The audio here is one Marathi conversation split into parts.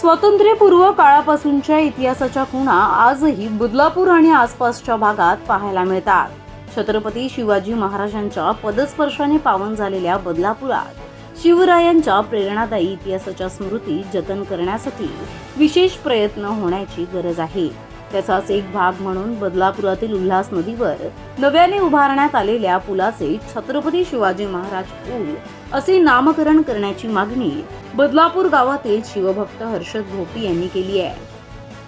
स्वातंत्र्यपूर्व काळापासूनच्या इतिहासाच्या खुणा आजही बदलापूर आणि आसपासच्या भागात पाहायला मिळतात. छत्रपती शिवाजी महाराजांच्या पदस्पर्शाने पावन झालेल्या बदलापुरात शिवरायांच्या प्रेरणादायी इतिहासाच्या स्मृती जतन करण्यासाठी विशेष प्रयत्न होण्याची गरज आहे. त्याचाच एक भाग म्हणून बदलापुरातील उल्हास नदीवर नव्याने उभारण्यात आलेल्या पुलाचे छत्रपती शिवाजी महाराज पूल असे नामकरण करण्याची मागणी बदलापूर गावातील शिवभक्त हर्षद भोपी यांनी केली आहे.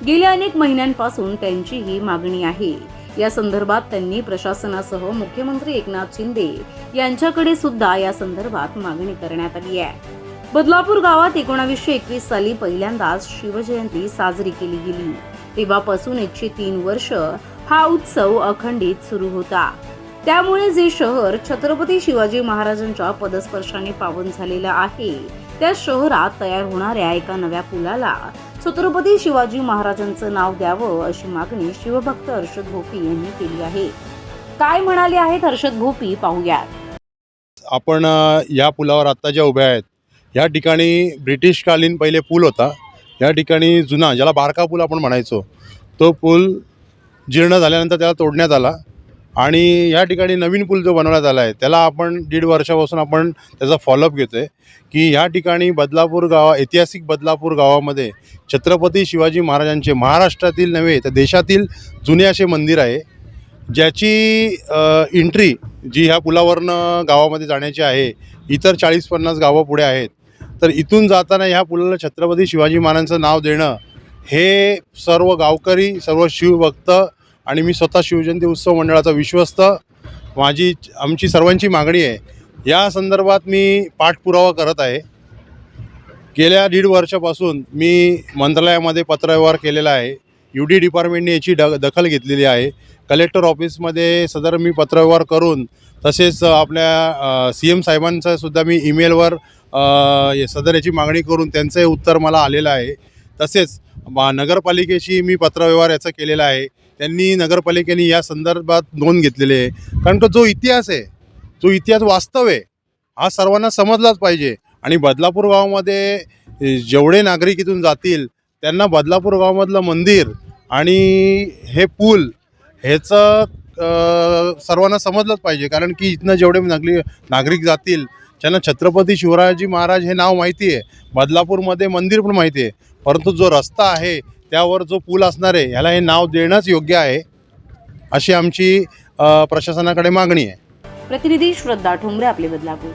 गेल्या अनेक महिन्यांपासून त्यांची ही मागणी आहे. या संदर्भात त्यांनी प्रशासनासह मुख्यमंत्री एकनाथ शिंदे यांच्याकडे सुद्धा या संदर्भात मागणी करण्यात आली आहे. बदलापूर गावात एकोणावीसशे एकवीस साली पहिल्यांदाच शिवजयंती साजरी केली गेली. तेव्हापासून एकशे तीन वर्ष हा उत्सव अखंडित सुरू होता. त्यामुळे जे शहर छत्रपती शिवाजी महाराजांच्या पदस्पर्शाने पावन झालेलं आहे त्या शहरात तयार होणाऱ्या एका नव्या पुलाला छत्रपती शिवाजी महाराजांचं नाव द्यावं अशी मागणी शिवभक्त हर्षद भोपी यांनी केली आहे. काय म्हणाले आहेत हर्षद भोपी पाहूयात. आपण या पुलावर आत्ता ज्या उभ्या आहेत या ठिकाणी ब्रिटिशकालीन पहिले पूल होता. या ठिकाणी जुना ज्याला बारका पूल आपण म्हणायचो तो पूल जीर्ण झाल्यानंतर त्याला तोडण्यात आला आणि या ठिकाणी नवीन पूल जो बनवण्यात आला आहे त्याला आपण दीड वर्षापासून आपण त्याचा फॉलोअप घेतो आहे की या ठिकाणी बदलापूर गावा ऐतिहासिक बदलापूर गावामध्ये छत्रपती शिवाजी महाराजांचे महाराष्ट्रातील नव्हे तर देशातील जुने असे मंदिर आहे ज्याची एंट्री जी ह्या पुलावरनं गावामध्ये जाण्याची आहे इतर चाळीस पन्नास गावं पुढे आहेत. तर इथून जाताना ह्या पुलाला छत्रपती शिवाजी महाराजांचं नाव देणं हे सर्व गावकरी सर्व शिवभक्त आणि मी स्वतः शिवजयंती उत्सव मंडळाचा विश्वस्त माझी आमची सर्वांची मागणी आहे. या संदर्भात मी पाठपुरावा करत आहे. गेल्या दीड वर्षापासून मी मंत्रालयामध्ये पत्रव्यवहार केलेला आहे. यू डी डिपार्टमेंटने याची ड दखल घेतलेली आहे. कलेक्टर ऑफिसमध्ये सदर मी पत्रव्यवहार करून तसेच आपल्या सी एम साहेबांचा सुद्धा मी ईमेलवर सदर याची मागणी करून त्यांचंही उत्तर मला आलेलं आहे. तसेच मा- नगरपालिकेशी मी पत्रव्यवहार याचा केलेला आहे. त्यांनी नगरपालिकेने या संदर्भात नोंद घेतलेली आहे. कारण तो जो इतिहास आहे जो इतिहास वास्तव आहे हा सर्वांना समजलाच पाहिजे. आणि बदलापूर गावामध्ये जेवढे नागरिक इथून जातील त्यांना बदलापूर गावामधलं मंदिर आणि हे पूल ह्याचं सर्वांना समजलंच पाहिजे. कारण की इथनं जेवढे नागरिक नागरिक जातील त्यांना छत्रपती शिवराजी महाराज हे नाव माहिती आहे. बदलापूरमध्ये मंदिर पण माहिती आहे. परंतु जो रस्ता आहे त्यावर जो पूल असणार आहे ह्याला हे नाव देणंच योग्य आहे अशी आमची प्रशासनाकडे मागणी आहे. प्रतिनिधी श्रद्धा ठोंबरे आपले बदलापूर.